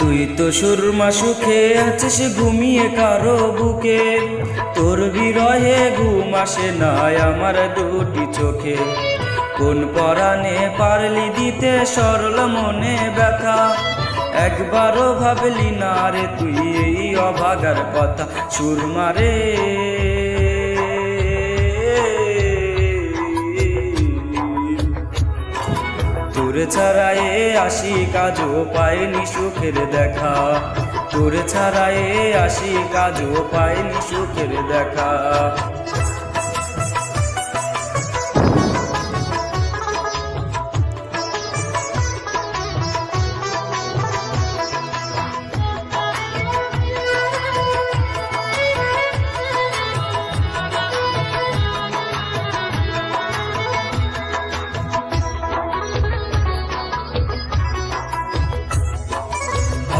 তুই তো সুরমা সুখে আছিস, ঘুমিয়ে কারও বুকে। তোর বিরহে ঘুম আসে নাই আমার দুটি চোখে। কোন পরাণে পারলি দিতে সরল মনে ব্যথা। একবারও ভাবলি না রে তুই এই অভাগার কথা। সুরমা রে। তোর ছাড়ায় আসি কাজও পাইনি সুখের দেখা। তোর ছাড়ায় আসি কাজও পাইনি সুখের দেখা।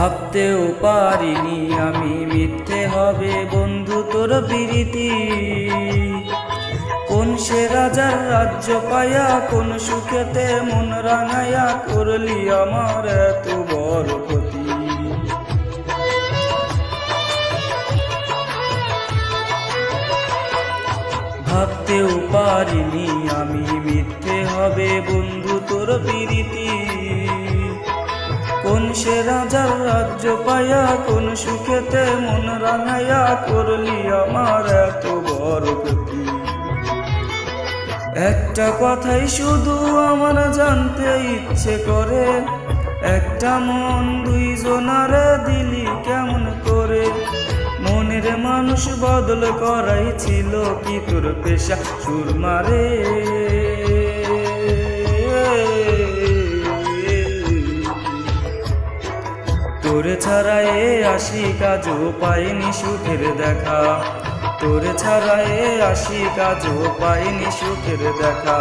ভাবতেও পারিনি আমি মিথ্যে হবে বন্ধু তোর প্রীতি। কোন সে রাজার রাজ্য পায়া, কোন সুখেতে মন রাঙায়া করলি আমার এত বড় ক্ষতি। ভাবতেও পারিনি আমি মিথ্যে হবে বন্ধু তোর কোন সে রাজার রাজ্য পায়া কোন সুখেতে মন রাঙাইয়া করলি আমার এত বড় ক্ষতি। একটা কথাই শুধু আমার জানতে ইচ্ছে করে, একটা মন দুইজনারে দিলি কেমন করে? মনের মানুষ বদল করাই ছিল কি তোর পেশা সুরমারে তোরে এ আসি কাজও পাইনি সুখের দেখা। তোরে এ আসি কাজও পাইনি সুখের দেখা।